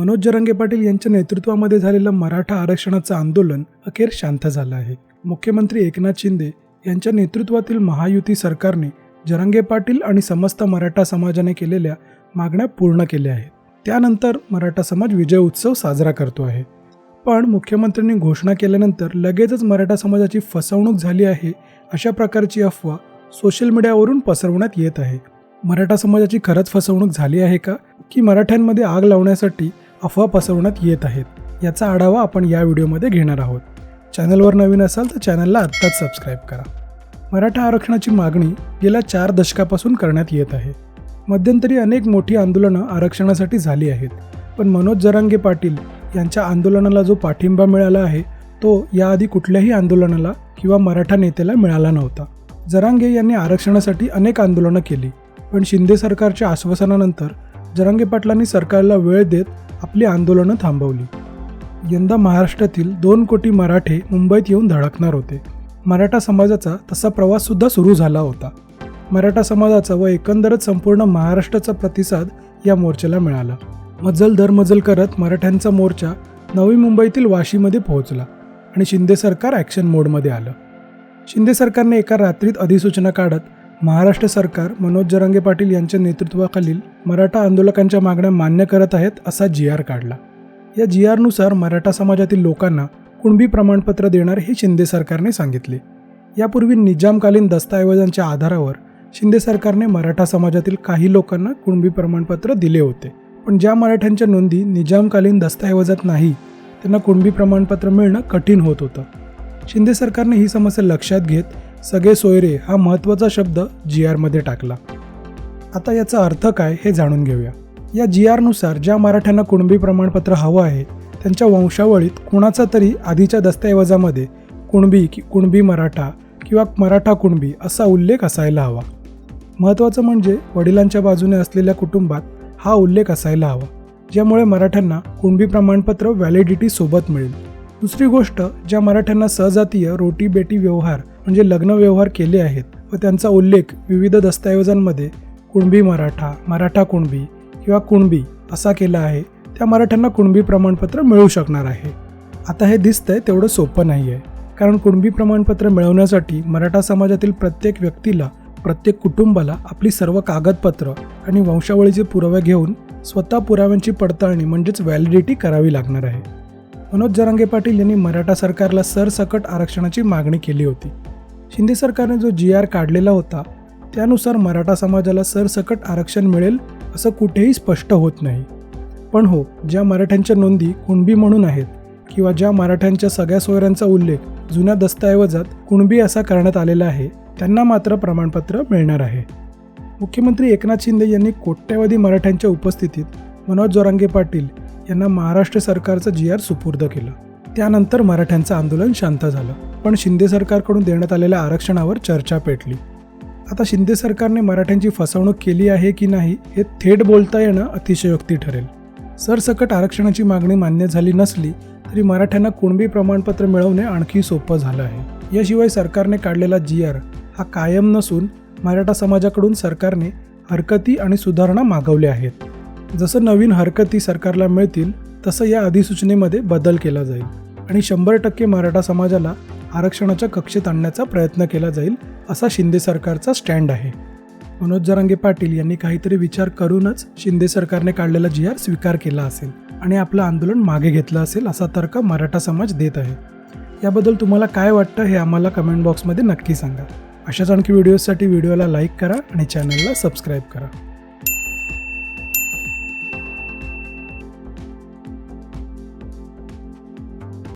मनोज जरांगे पाटील यांच्या नेतृत्वामध्ये झालेलं मराठा आरक्षणाचं आंदोलन अखेर शांत झालं आहे. मुख्यमंत्री एकनाथ शिंदे यांच्या नेतृत्वातील महायुती सरकारने जरांगे पाटील आणि समस्त मराठा समाजाने केलेल्या मागण्या पूर्ण केल्या आहेत. त्यानंतर मराठा समाज विजय उत्सव साजरा करतो आहे. पण मुख्यमंत्र्यांनी घोषणा केल्यानंतर लगेचच मराठा समाजाची फसवणूक झाली आहे अशा प्रकारची अफवा सोशल मीडियावरून पसरवण्यात येत आहे. मराठा समाजाची खरंच फसवणूक झाली आहे का? की मराठ्यांमध्ये आग लावण्यासाठी अफवा पसरवण्यात येत आहेत. याचा आढावा आपण या व्हिडिओमध्ये घेणार आहोत. चॅनलवर नवीन असाल तर चॅनलला आत्ताच सबस्क्राईब करा. मराठा आरक्षणाची मागणी गेल्या चार दशकापासून करण्यात येत आहे. मध्यंतरी अनेक मोठी आंदोलनं आरक्षणासाठी झाली आहेत. पण मनोज जरांगे पाटील यांच्या आंदोलनाला जो पाठिंबा मिळाला आहे तो याआधी कुठल्याही आंदोलनाला किंवा मराठा नेत्याला मिळाला नव्हता. जरांगे यांनी आरक्षणासाठी अनेक आंदोलनं केली पण शिंदे सरकारच्या आश्वासनानंतर जरांगे पाटलांनी सरकारला वेळ देत आपली आंदोलनं थांबवली. यंदा महाराष्ट्रातील दोन कोटी मराठे मुंबईत येऊन धडकणार होते. मराठा समाजाचा तसा प्रवाससुद्धा सुरू झाला होता. मराठा समाजाचा व एकंदरच संपूर्ण महाराष्ट्राचा प्रतिसाद या मोर्चाला मिळाला. मजल दरमजल करत मराठ्यांचा मोर्चा नवी मुंबईतील वाशीमध्ये पोहोचला आणि शिंदे सरकार ॲक्शन मोडमध्ये आलं. शिंदे सरकारने एका रात्रीत अधिसूचना काढत महाराष्ट्र सरकार मनोज जरांगे पाटील यांच्या नेतृत्वाखालील मराठा आंदोलकांच्या मागण्या मान्य करत आहेत असा जी आर काढला. या जी आरनुसार मराठा समाजातील लोकांना कुणबी प्रमाणपत्र देणार हे शिंदे सरकारने सांगितले. यापूर्वी निजामकालीन दस्तऐवजांच्या आधारावर शिंदे सरकारने मराठा समाजातील काही लोकांना कुणबी प्रमाणपत्र दिले होते. पण ज्या मराठ्यांच्या नोंदी निजामकालीन दस्तऐवजात नाही त्यांना कुणबी प्रमाणपत्र मिळणं कठीण होत होतं. शिंदे सरकारने ही समस्या लक्षात घेत सगळे सोयरे हा महत्त्वाचा शब्द जी आरमध्ये टाकला. आता याचा अर्थ काय हे जाणून घेऊया. या जी आरनुसार ज्या मराठ्यांना कुणबी प्रमाणपत्र हवं आहे त्यांच्या वंशावळीत कुणाचा तरी आधीच्या दस्तऐवजामध्ये कुणबी कि कुणबी मराठा किंवा मराठा कुणबी असा उल्लेख असायला हवा. महत्त्वाचं म्हणजे वडिलांच्या बाजूने असलेल्या कुटुंबात हा उल्लेख असायला हवा ज्यामुळे मराठ्यांना कुणबी प्रमाणपत्र व्हॅलिडिटी सोबत मिळेल. दुसरी गोष्ट ज्या मराठ्यांना सहजातीय रोटी बेटी व्यवहार म्हणजे लग्न व्यवहार केले आहेत व त्यांचा उल्लेख विविध दस्तऐवजांमध्ये कुणबी मराठा मराठा कुणबी किंवा कुणबी असा केला आहे त्या मराठ्यांना कुणबी प्रमाणपत्र मिळू शकणार आहे. आता हे दिसतंय तेवढं सोपं नाही आहे कारण कुणबी प्रमाणपत्र मिळवण्यासाठी मराठा समाजातील प्रत्येक व्यक्तीला प्रत्येक कुटुंबाला आपली सर्व कागदपत्र आणि वंशावळीचे पुरावे घेऊन स्वतः पुराव्यांची पडताळणी म्हणजेच व्हॅलिडिटी करावी लागणार आहे. मनोज जरांगे पाटील यांनी मराठा सरकारला सरसकट आरक्षणाची मागणी केली होती. शिंदे सरकारने जो जी आर काढलेला होता त्यानुसार मराठा समाजाला सरसकट आरक्षण मिळेल असं कुठेही स्पष्ट होत नाही. पण हो ज्या मराठ्यांच्या नोंदी कुणबी म्हणून आहेत किंवा ज्या मराठ्यांच्या सगळ्या सोयऱ्यांचा उल्लेख जुन्या दस्तऐवजात कुणबी असा करण्यात आलेला आहे त्यांना मात्र प्रमाणपत्र मिळणार आहे. मुख्यमंत्री एकनाथ शिंदे यांनी कोट्यवधी मराठ्यांच्या उपस्थितीत मनोज जोरांगे पाटील यांना महाराष्ट्र सरकारचं जी आर सुपूर्द केलं. त्यानंतर मराठ्यांचं आंदोलन शांत झालं. पण शिंदे सरकारकडून देण्यात आलेल्या आरक्षणावर चर्चा पेटली. आता शिंदे सरकारने मराठ्यांची फसवणूक केली आहे की नाही हे थेट बोलता येणं अतिशयोक्ती ठरेल. सरसकट आरक्षणाची मागणी मान्य झाली नसली तरी मराठ्यांना कुणबी प्रमाणपत्र मिळवणे आणखी सोपं झालं आहे. याशिवाय सरकारने काढलेला जी आर हा कायम नसून मराठा समाजाकडून सरकारने हरकती आणि सुधारणा मागवल्या आहेत. जसं नवीन हरकती सरकारला मिळतील तसं या अधिसूचनेमध्ये बदल केला जाईल. आणि शंभर टक्के मराठा समाजाला आरक्षणाच्या कक्षेत आणण्याचा प्रयत्न केला जाईल असा शिंदे सरकारचा स्टँड आहे. मनोज जरांगे पाटील यांनी काहीतरी विचार करूनच शिंदे सरकारने काढलेला जी आर स्वीकार केला असेल आणि आपलं आंदोलन मागे घेतलं असेल असा तर्क मराठा समाज देत आहे. याबद्दल तुम्हाला काय वाटतं हे आम्हाला कमेंट बॉक्समध्ये नक्की सांगा. अशाच आणखी व्हिडिओजसाठी व्हिडिओला लाईक करा आणि चॅनलला सबस्क्राईब करा.